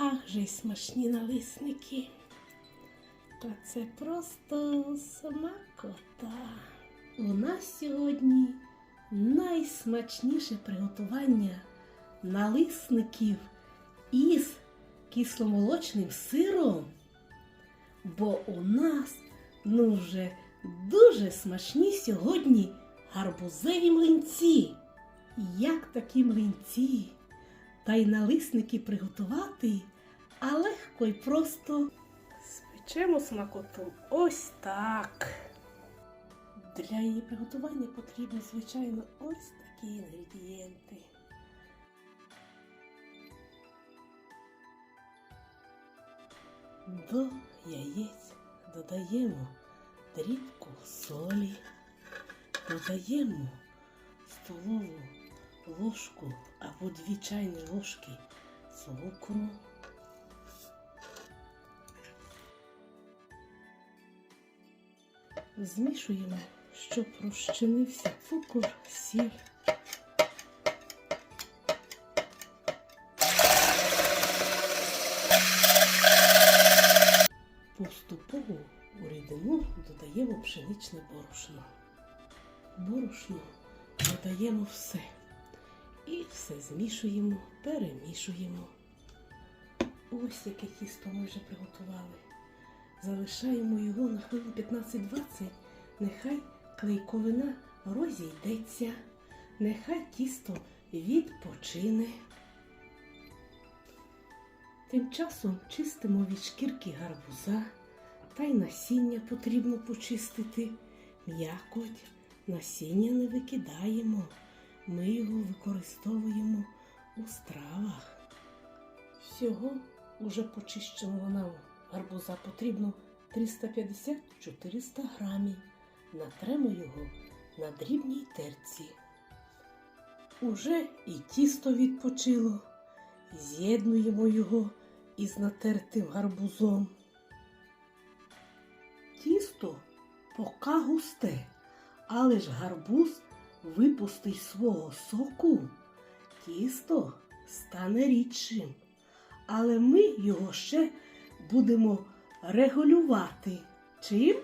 Ах же й смачні налисники. Та це просто смакота. У нас сьогодні найсмачніше приготування налисників із кисломолочним сиром. Бо у нас ну вже дуже смачні сьогодні гарбузеві млинці. Як такі млинці та й налисники приготувати, а легко й просто спечемо смакоту ось так. Для її приготування потрібні, звичайно, ось такі інгредієнти. До яєць додаємо дрібку солі, додаємо столову ложку або дві чайні ложки цукру. Змішуємо, щоб розчинився цукор, сіль. Поступово у рідину додаємо пшеничне борошно. Борошно додаємо все. І все змішуємо, перемішуємо. Ось яке тісто ми вже приготували. Залишаємо його на хвилин 15-20. Нехай клейковина розійдеться, нехай тісто відпочине. Тим часом чистимо від шкірки гарбуза, та й насіння потрібно почистити. М'якоть, насіння не викидаємо. Ми його використовуємо у стравах. Всього уже почищеного нам гарбуза потрібно 350-400 грамів. Натремо його на дрібній терці. Уже і тісто відпочило. З'єднуємо його із натертим гарбузом. Тісто пока густе, але ж гарбуз випустить свого соку, тісто стане рідшим. Але ми його ще будемо регулювати. Чим?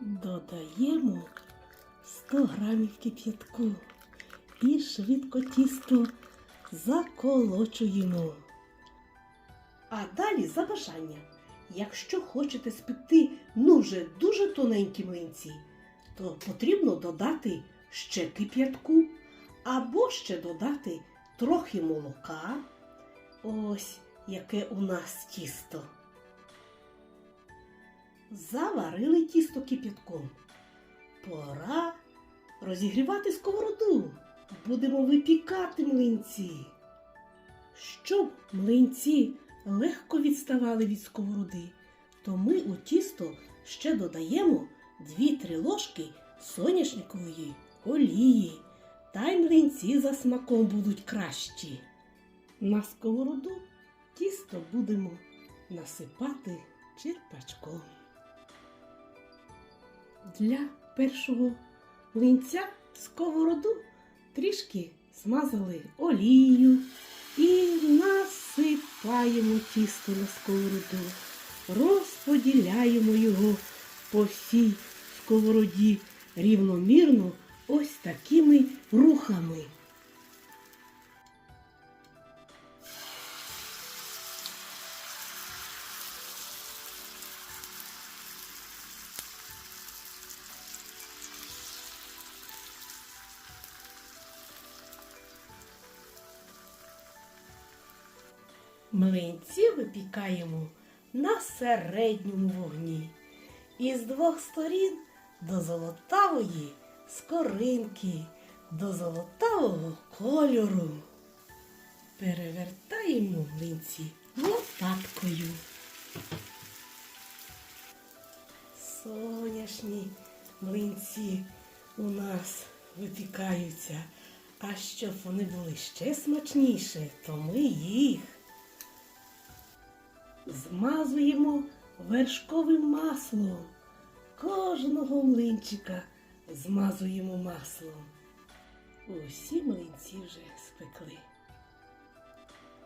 Додаємо 100 грамів кип'ятку і швидко тісто заколочуємо. А далі за бажанням. Якщо хочете спекти ну вже дуже тоненькі млинці, то потрібно додати ще кип'ятку, або ще додати трохи молока. Ось яке у нас тісто. Заварили тісто кип'ятком. Пора розігрівати сковороду. Будемо випікати млинці. Щоб млинці легко відставали від сковороди, то ми у тісто ще додаємо 2-3 ложки соняшникової олії. Та й млинці за смаком будуть кращі. На сковороду тісто будемо насипати черпачком. Для першого млинця сковороду трішки смазали олією і насипаємо тісто на сковороду, розподіляємо його по всій сковороді рівномірно такими рухами. Млинці випікаємо на середньому вогні. І з двох сторін до золотавої скоринки, до золотавого кольору. Перевертаємо млинці лопаткою. Соняшні млинці у нас випікаються. А щоб вони були ще смачніше, то ми їх змазуємо вершковим маслом. Кожного млинчика змазуємо маслом. Усі млинці вже спекли.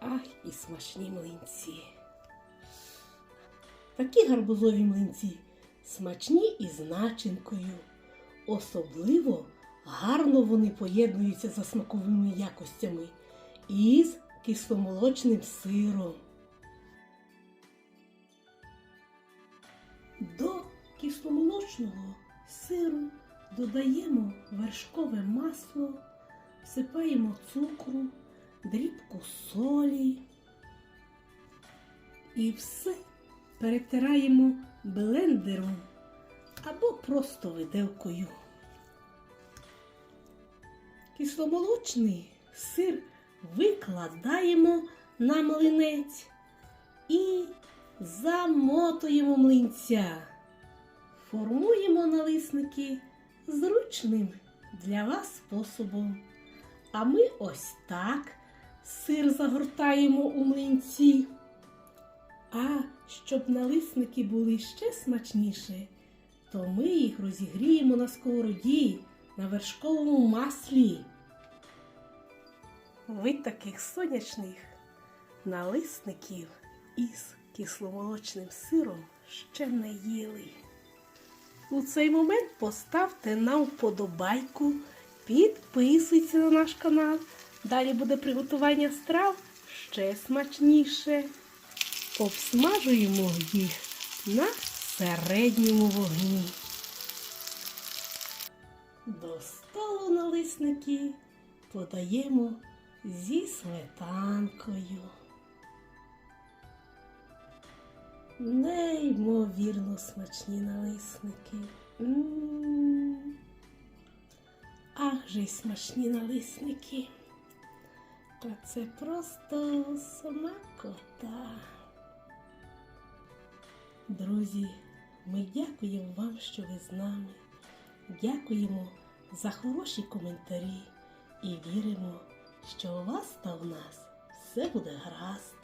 Ах, і смачні млинці. Такі гарбузові млинці смачні із начинкою. Особливо гарно вони поєднуються за смаковими якостями із кисломолочним сиром. До кисломолочного сиру додаємо вершкове масло, всипаємо цукру, дрібку солі і все перетираємо блендером або просто виделкою. Кисломолочний сир викладаємо на млинець і замотуємо млинця. Формуємо налисники зручним для вас способом. А ми ось так сир загортаємо у млинці. А щоб налисники були ще смачніші, то ми їх розігріємо на сковороді на вершковому маслі. Ви таких сонячних налисників із кисломолочним сиром ще не їли. У цей момент поставте нам вподобайку, підписуйтесь на наш канал. Далі буде приготування страв ще смачніше. Обсмажуємо їх на середньому вогні. До столу налисники подаємо зі сметанкою. Неймовірно смачні налисники. Ах же й смачні налисники. Та це просто смакота. Друзі, ми дякуємо вам, що ви з нами. Дякуємо за хороші коментарі і віримо, що у вас та у нас все буде гаразд.